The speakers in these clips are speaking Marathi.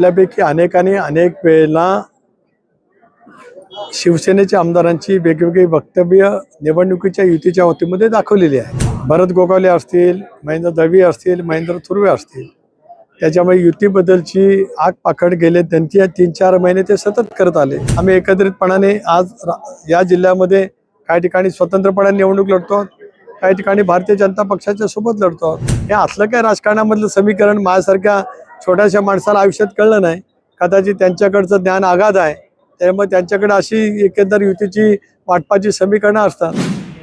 आपल्यापैकी अनेकांनी अनेक वेळेला शिवसेनेच्या आमदारांची वेगवेगळी वक्तव्य निवडणुकीच्या युतीच्या वतीमध्ये दाखवलेली आहे. भरत गोगावले असतील महेंद्र दवी असतील महेंद्र थुर्वे असतील. त्याच्यामुळे युतीबद्दलची आग पाखड गेले त्यांची तीन चार महिने ते सतत करत आले. आम्ही एकत्रितपणाने आज रा- या जिल्ह्यामध्ये काही ठिकाणी स्वतंत्रपणे निवडणूक लढतो काही ठिकाणी भारतीय जनता पक्षाच्या सोबत लढतो हे असलं काय राजकारणामधलं समीकरण माझ्यासारख्या छोट्याशा माणसाला आयुष्यात कळलं नाही. कदाचित त्यांच्याकडचं ज्ञान आघात आहे. त्यामुळे त्यांच्याकडे अशी एकंदर युतीची वाटपाची समीकरणं असतात.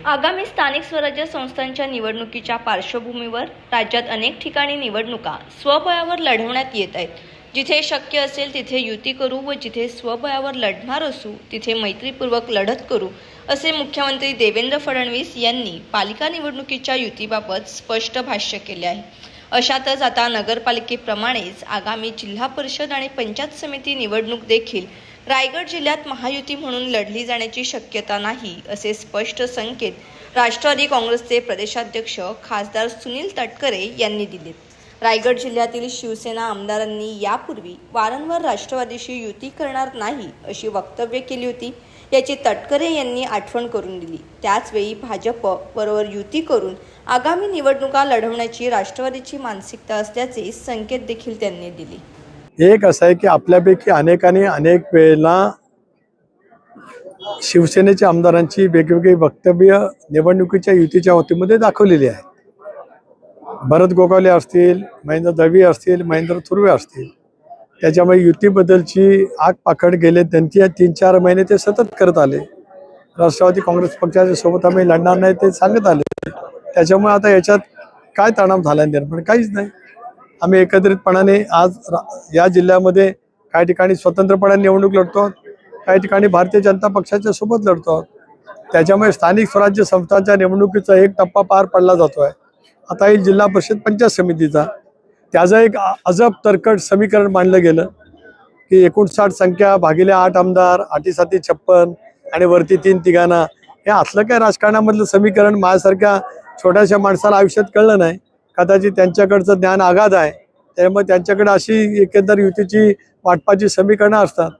आगामी स्थानिक स्वराज्य संस्थांच्या निवडणुकीच्या पार्श्वभूमीवर राज्यात अनेक ठिकाणी निवडणुका स्वबळावर लढवण्यात येत आहेत. जिथे शक्य असेल तिथे युती करू व जिथे स्वबळावर लढणार असू तिथे मैत्रीपूर्वक लढत करू असे मुख्यमंत्री देवेंद्र फडणवीस यांनी पालिका निवडणुकीच्या युतीबाबत स्पष्ट भाष्य केले आहे. अशातच आता नगरपालिकेप्रमाणेच आगामी जिल्हा परिषद आणि पंचायत समिती निवडणूक देखील रायगड जिल्ह्यात महायुती म्हणून लढली जाण्याची शक्यता नाही असे स्पष्ट संकेत राष्ट्रवादी काँग्रेसचे प्रदेशाध्यक्ष खासदार सुनील तटकरे यांनी दिलेत. रायगड जिल्ह्यातील शिवसेना आमदारांनी यापूर्वी वारंवार राष्ट्रवादीशी युती करणार नाही अशी वक्तव्य केली होती याची तटकरे यांनी आठवण करून दिली. त्याचवेळी भाजप बरोबर युती करून आगामी निवडणुका लढवण्याची राष्ट्रवादीची मानसिकता असल्याचे संकेत देखील त्यांनी दिले. एक असं आहे की आपल्यापैकी अनेकांनी अनेक वेळेला शिवसेनेच्या आमदारांची वेगवेगळी वक्तव्य निवडणुकीच्या युतीच्या वतीमध्ये दाखवलेली आहे. भरत गोगावले असतील महेंद्र दळवी असतील महेंद्र थुर्वे असतील. त्याच्यामुळे युतीबद्दलची आग पाखड गेले त्यांची तीन चार महिने ते सतत करत आले. राष्ट्रवादी काँग्रेस पक्षाच्या सोबत आम्ही लढणार नाही ते सांगत आले. त्याच्यामुळे आता याच्यात काय तणाव झाला निर्माण? काहीच नाही. आम्ही एकत्रितपणाने आज रा- या जिल्ह्यामध्ये काही ठिकाणी स्वतंत्रपणाने निवडणूक लढतो काही ठिकाणी भारतीय जनता पक्षाच्या सोबत लढतो. त्याच्यामुळे स्थानिक स्वराज्य संस्थांच्या निवडणुकीचा एक टप्पा पार पडला जातो आहे आता येईल जिल्हा परिषद पंचायत समितीचा. त्याचं एक अजब तरकट समीकरण मांडलं गेलं की एकोणसाठ संख्या भागिले आठ आमदार आठीसाती छप्पन आणि वरती तीन तिघांना. हे असलं काय राजकारणामधलं समीकरण माझ्यासारख्या छोट्याशा माणसाला आयुष्यात कळलं नाही. कदाचित त्यांच्याकडचं ज्ञान आघात आहे. त्यामुळे त्यांच्याकडे अशी एकंदर युतीची वाटपाची समीकरणं असतात.